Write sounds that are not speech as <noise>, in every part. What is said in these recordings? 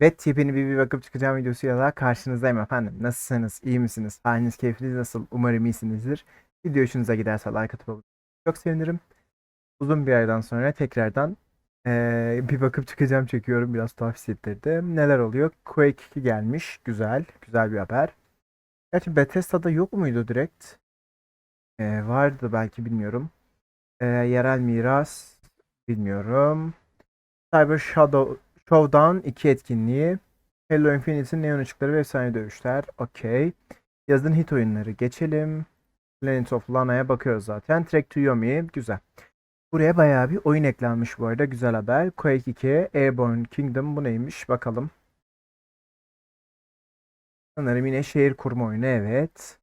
Evet, yepyeni bir, bir bakıp çıkacağım videosuyla daha karşınızdayım efendim. Nasılsınız? iyi misiniz? Haliniz, keyfiniz nasıl? Umarım iyisinizdir. Video hoşunuza giderse like atıp çok sevinirim. Uzun bir aydan sonra tekrardan eee, bir bakıp çıkacağım çekiyorum. Biraz tuhaf hissettirdi. Neler oluyor? Quake 2 gelmiş. Güzel. Güzel bir haber. Gerçi Bethesda'da yok muydu direkt? Eee, vardı belki bilmiyorum. Eee, yerel miras bilmiyorum. Cyber Shadow Showdown 2 etkinliği. Halo Infinite'in neon ışıkları ve efsane dövüşler. Okey. Yazın hit oyunları geçelim. Planet of Lana'ya bakıyoruz zaten. Trek to Yomi. Güzel. Buraya bayağı bir oyun eklenmiş bu arada. Güzel haber. Quake 2, Airborne Kingdom bu neymiş? Bakalım. Sanırım yine şehir kurma oyunu. Evet.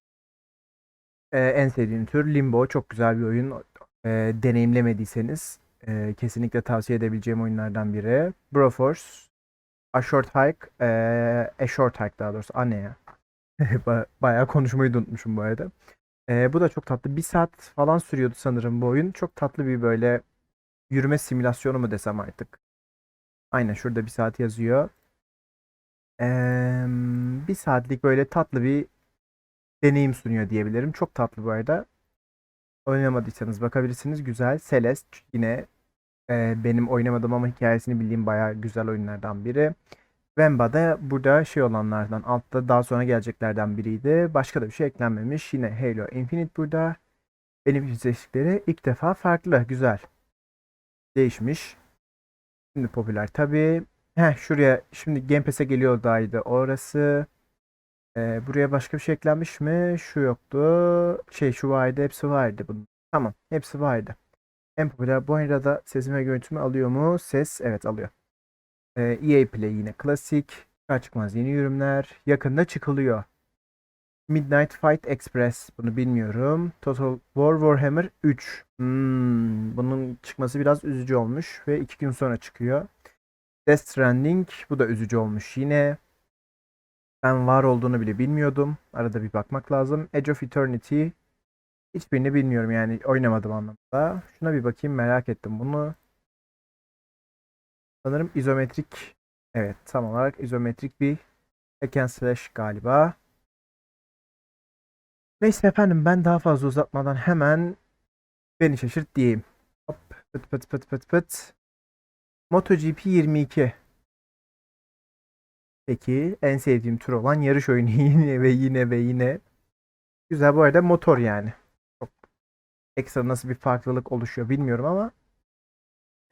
Ee, en sevdiğim tür Limbo. Çok güzel bir oyun. Ee, deneyimlemediyseniz ee, kesinlikle tavsiye edebileceğim oyunlardan biri. Broforce, A Short Hike, ee, A Short Hike daha doğrusu. A ne ya? <laughs> Ba- Bayağı konuşmayı unutmuşum bu arada. Ee, bu da çok tatlı. Bir saat falan sürüyordu sanırım bu oyun. Çok tatlı bir böyle yürüme simülasyonu mu desem artık. Aynen şurada bir saat yazıyor. Ee, bir saatlik böyle tatlı bir deneyim sunuyor diyebilirim. Çok tatlı bu arada. Oynamadıysanız bakabilirsiniz. Güzel. Celeste yine e, benim oynamadığım ama hikayesini bildiğim bayağı güzel oyunlardan biri. Vemba da burada şey olanlardan altta daha sonra geleceklerden biriydi. Başka da bir şey eklenmemiş. Yine Halo Infinite burada. Benim için seçtikleri ilk defa farklı. Güzel. Değişmiş. Şimdi popüler tabii. Heh şuraya şimdi Game Pass'e geliyordaydı orası. Ee, buraya başka bir şey eklenmiş mi? Şu yoktu. Şey şu vardı. Hepsi vardı bunun. Tamam. Hepsi vardı. En popüler bu arada sesim ve görüntümü alıyor mu? Ses evet alıyor. Ee, EA Play yine klasik. Çıkar çıkmaz yeni ürünler. Yakında çıkılıyor. Midnight Fight Express. Bunu bilmiyorum. Total War Warhammer 3. Hmm, bunun çıkması biraz üzücü olmuş. Ve iki gün sonra çıkıyor. Death Stranding. Bu da üzücü olmuş yine. Ben var olduğunu bile bilmiyordum. Arada bir bakmak lazım. Edge of Eternity. Hiçbirini bilmiyorum yani oynamadım anlamda. Şuna bir bakayım merak ettim bunu. Sanırım izometrik. Evet tam olarak izometrik bir hack and slash galiba. Neyse efendim ben daha fazla uzatmadan hemen beni şaşırt diyeyim. Hop pıt pıt pıt pıt pıt. MotoGP 22. Peki en sevdiğim tür olan yarış oyunu <laughs> yine ve yine ve yine. Güzel bu arada motor yani. Çok ekstra nasıl bir farklılık oluşuyor bilmiyorum ama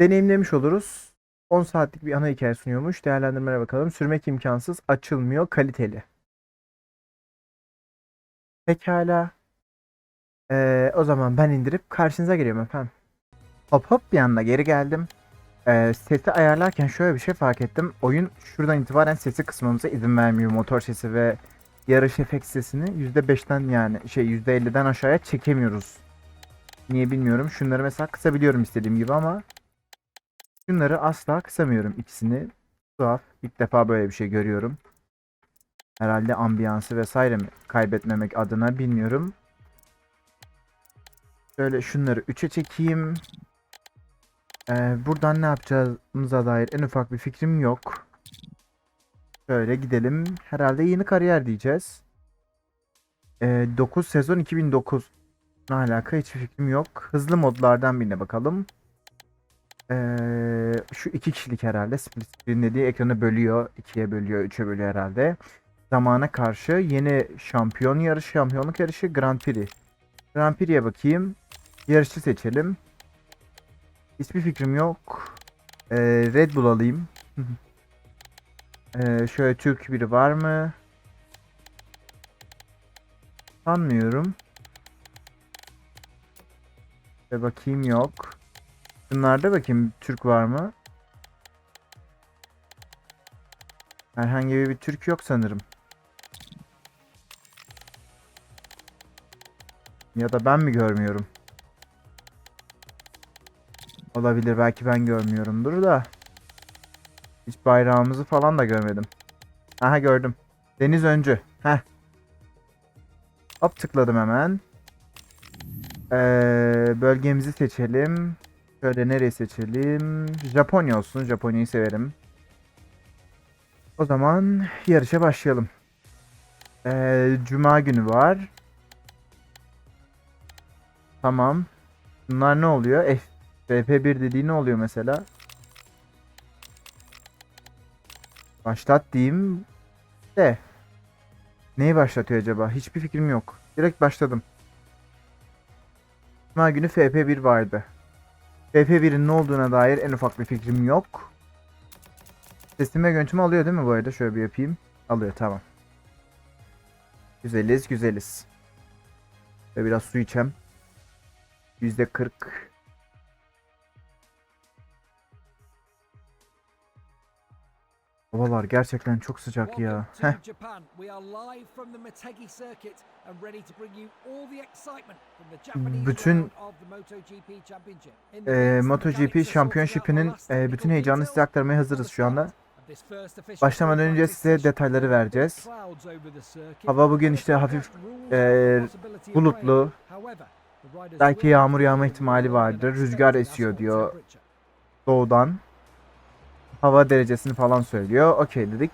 deneyimlemiş oluruz. 10 saatlik bir ana hikaye sunuyormuş. Değerlendirmelere bakalım. Sürmek imkansız, açılmıyor, kaliteli. Pekala. Ee, o zaman ben indirip karşınıza geliyorum efendim. Hop hop bir anda geri geldim. Ee, sesi ayarlarken şöyle bir şey fark ettim. Oyun şuradan itibaren sesi kısmamıza izin vermiyor. Motor sesi ve yarış efekt sesini %5'ten yani şey %50'den aşağıya çekemiyoruz. Niye bilmiyorum. Şunları mesela kısabiliyorum istediğim gibi ama şunları asla kısamıyorum ikisini. Tuhaf. İlk defa böyle bir şey görüyorum. Herhalde ambiyansı vesaire mi kaybetmemek adına bilmiyorum. Şöyle şunları 3'e çekeyim. Ee, buradan ne yapacağımıza dair en ufak bir fikrim yok. Şöyle gidelim. Herhalde yeni kariyer diyeceğiz. Ee, 9 sezon 2009. Ne alaka hiçbir fikrim yok. Hızlı modlardan birine bakalım. Ee, şu iki kişilik herhalde. Split screen dediği ekranı bölüyor. ikiye bölüyor, üçe bölüyor herhalde. Zamana karşı yeni şampiyon yarışı, şampiyonluk yarışı Grand Prix. Grand Prix'e bakayım. Yarışçı seçelim. Hiçbir fikrim yok. Ee, Red Bull alayım. ee, şöyle Türk biri var mı? Sanmıyorum. Ve bakayım yok. Bunlarda bakayım Türk var mı? Herhangi bir Türk yok sanırım. Ya da ben mi görmüyorum? Olabilir belki ben görmüyorumdur da. Hiç bayrağımızı falan da görmedim. Aha gördüm. Deniz öncü. Heh. Hop tıkladım hemen. Ee, bölgemizi seçelim. Şöyle nereyi seçelim? Japonya olsun. Japonya'yı severim. O zaman yarışa başlayalım. Ee, Cuma günü var. Tamam. Bunlar ne oluyor? F BP1 dediği ne oluyor mesela? Başlat diyeyim de. Neyi başlatıyor acaba? Hiçbir fikrim yok. Direkt başladım. Cuma günü FP1 vardı. FP1'in ne olduğuna dair en ufak bir fikrim yok. Sesime görüntümü alıyor değil mi bu arada? Şöyle bir yapayım. Alıyor tamam. Güzeliz güzeliz. Ve biraz su içem. %40 leads, the MotoGP mechanics are sorting şampiyonşipinin out the last e, bütün heyecanını size aktarmaya hazırız şu anda. Başlamadan önce size detayları vereceğiz. Hava bugün işte hafif e, bulutlu. Belki yağmur yağma ihtimali vardır. Rüzgar esiyor diyor doğudan. Hava derecesini falan söylüyor. Okey dedik.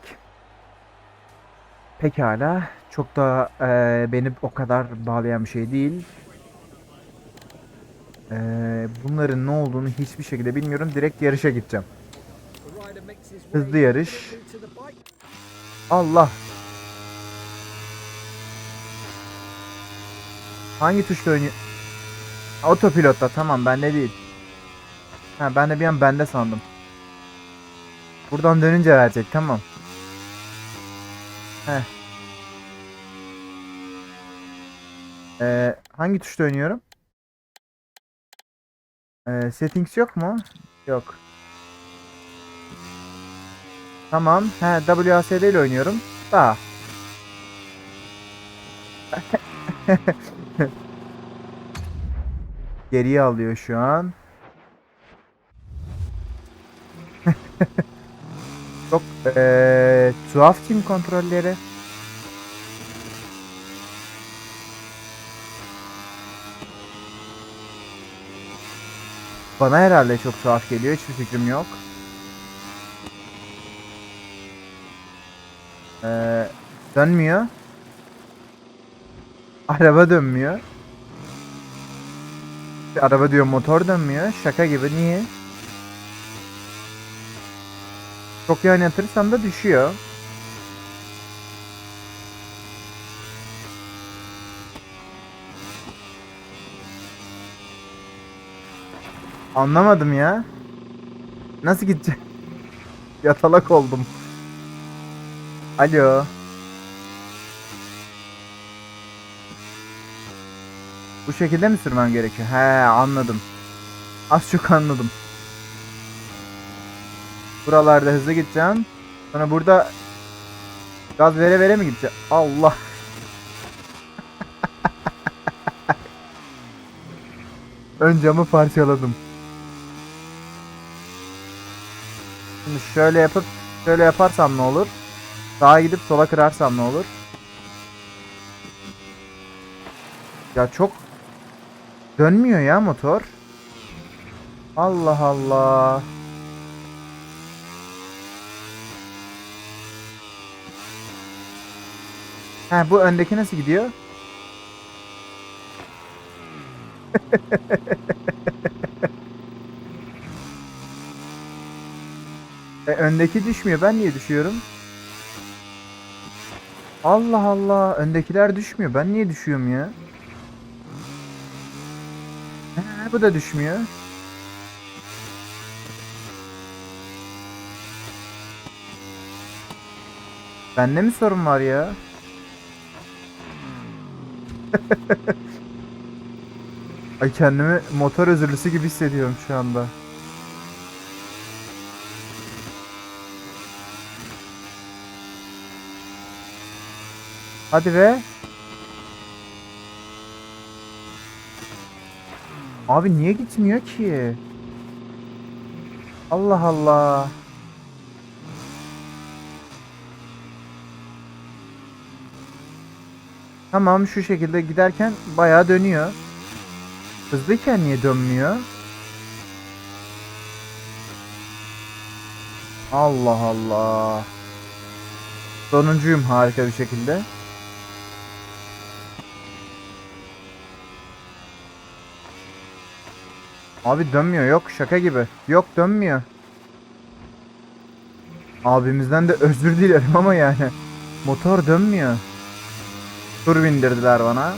Pekala. Çok da e, beni o kadar bağlayan bir şey değil. E, bunların ne olduğunu hiçbir şekilde bilmiyorum. Direkt yarışa gideceğim. Hızlı yarış. Allah. Hangi tuşla oynuyor? Otopilotta tamam bende değil. Ha ben de bir an bende sandım. Buradan dönünce verecek tamam. Heh. Ee, hangi tuşla oynuyorum? Ee, settings yok mu? Yok. Tamam. He WASD ile oynuyorum. Daha. <laughs> Geriye alıyor şu an. <laughs> Çok eee tuhaf tim kontrolleri. Bana herhalde çok tuhaf geliyor. Hiçbir fikrim yok. Ee, dönmüyor. <laughs> Araba dönmüyor. Araba diyor motor dönmüyor. Şaka gibi. Niye? Çok yan yatırsam da düşüyor. Anlamadım ya. Nasıl gidecek? <laughs> Yatalak oldum. Alo. Bu şekilde mi sürmem gerekiyor? He anladım. Az çok anladım. Buralarda hızlı gideceğim. Sonra burada gaz vere vere mi gideceğim? Allah. <laughs> Ön camı parçaladım. Şimdi şöyle yapıp şöyle yaparsam ne olur? Sağa gidip sola kırarsam ne olur? Ya çok dönmüyor ya motor. Allah Allah. Ha bu öndeki nasıl gidiyor? <laughs> e, öndeki düşmüyor. Ben niye düşüyorum? Allah Allah. Öndekiler düşmüyor. Ben niye düşüyorum ya? He, bu da düşmüyor. Bende mi sorun var ya? <laughs> Ay kendimi motor özürlüsü gibi hissediyorum şu anda. Hadi be. Abi niye gitmiyor ki? Allah Allah. Tamam şu şekilde giderken bayağı dönüyor. Hızlıyken niye dönmüyor? Allah Allah. Sonuncuyum harika bir şekilde. Abi dönmüyor yok şaka gibi. Yok dönmüyor. Abimizden de özür dilerim ama yani. Motor dönmüyor. Tur bindirdiler bana.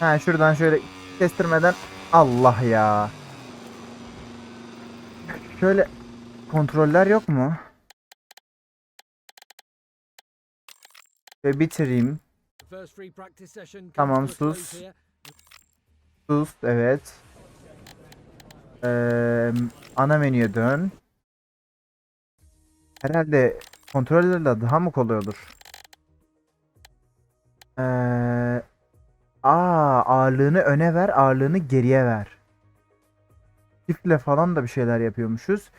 Ha şuradan şöyle kestirmeden Allah ya. Şöyle kontroller yok mu? Ve bitireyim. Tamam, sus. Sus evet. Ee, ana menüye dön. Herhalde kontrollerle daha mı kolay olur? Ee, aa ağırlığını öne ver, ağırlığını geriye ver. Çiftle falan da bir şeyler yapıyormuşuz.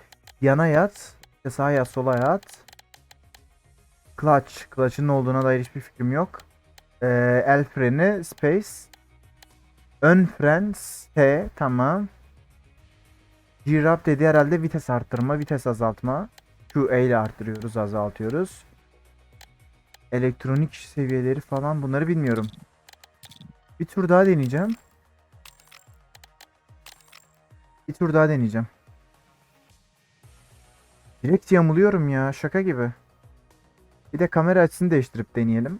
Yana yat, sağa yat, sola yat. Clutch, clutch'ın ne olduğuna dair hiçbir fikrim yok. Ee, el freni, space. Ön fren T tamam. G-Rap dedi herhalde vites arttırma, vites azaltma. QA ile arttırıyoruz, azaltıyoruz. Elektronik seviyeleri falan bunları bilmiyorum. Bir tur daha deneyeceğim. Bir tur daha deneyeceğim. Direkt yamuluyorum ya şaka gibi. Bir de kamera açısını değiştirip deneyelim.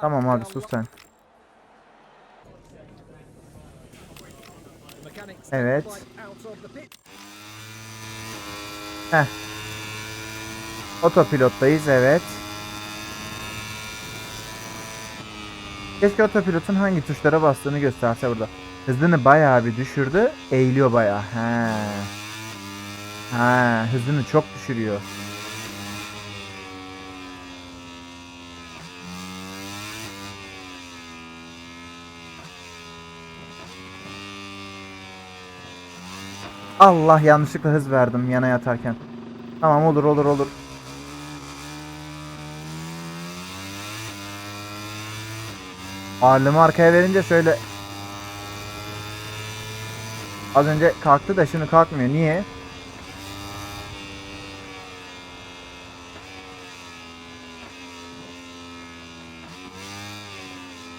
Tamam abi sus sen. Evet. Pit. Otopilottayız evet. Keşke otopilotun hangi tuşlara bastığını gösterse burada. Hızını bayağı bir düşürdü. Eğiliyor bayağı. He. Ha, hızını çok düşürüyor. Allah yanlışlıkla hız verdim yana yatarken. Tamam olur olur olur. Ağırlığımı arkaya verince şöyle Az önce kalktı da şimdi kalkmıyor. Niye?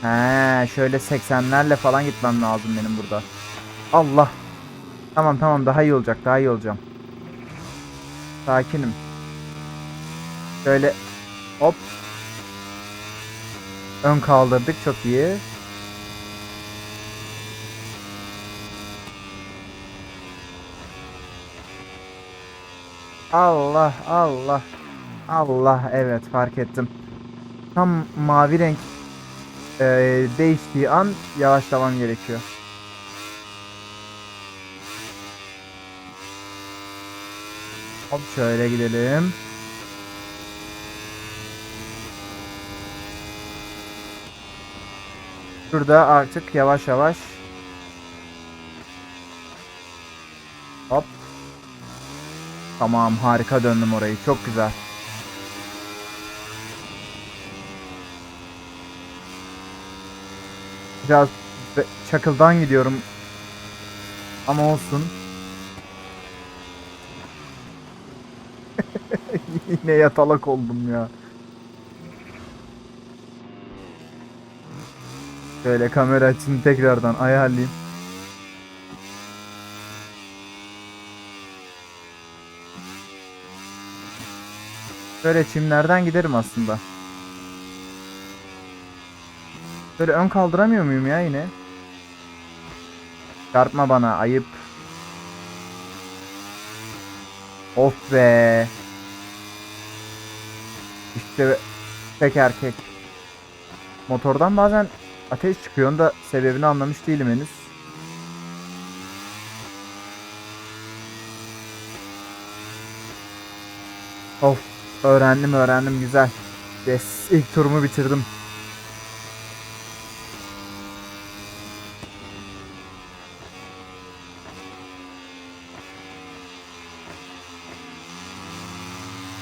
He, şöyle 80'lerle falan gitmem lazım benim burada. Allah. Tamam tamam daha iyi olacak. Daha iyi olacağım. Sakinim. Şöyle hop. Ön kaldırdık çok iyi. Allah Allah. Allah evet fark ettim. Tam mavi renk e, değiştiği an yavaşlamam gerekiyor. Hop şöyle gidelim. Şurada artık yavaş yavaş Hop. Tamam harika döndüm orayı. Çok güzel. Biraz çakıldan gidiyorum. Ama olsun. <laughs> Yine yatalak oldum ya. Şöyle kamera açısını tekrardan ayarlayayım. Böyle çimlerden giderim aslında. Böyle ön kaldıramıyor muyum ya yine? Çarpma bana ayıp. Of be. İşte tek erkek. Motordan bazen ateş çıkıyor. Onu da sebebini anlamış değilim henüz. Of. Öğrendim öğrendim güzel. Yes. ilk turumu bitirdim.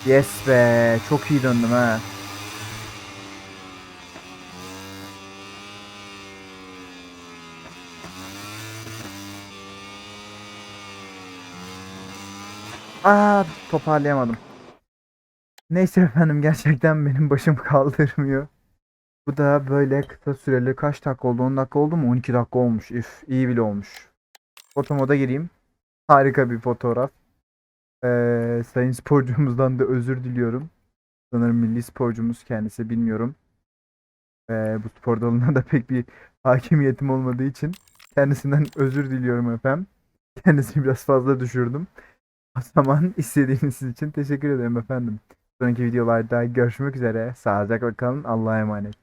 Yes be. Çok iyi döndüm ha. Aa toparlayamadım. Neyse efendim gerçekten benim başım <laughs> kaldırmıyor. Bu da böyle kısa süreli kaç dakika oldu? 10 dakika oldu mu? 12 dakika olmuş. Üf iyi bile olmuş. Foto moda gireyim. Harika bir fotoğraf. Ee, sayın sporcumuzdan da özür diliyorum. Sanırım milli sporcumuz kendisi bilmiyorum. Ee, bu spor dalına da pek bir hakimiyetim olmadığı için kendisinden özür diliyorum efendim. Kendisini biraz fazla düşürdüm. O zaman <laughs> istediğiniz için teşekkür ederim efendim. Sonraki videolarda görüşmek üzere. Sağlıcakla kalın. Allah'a emanet.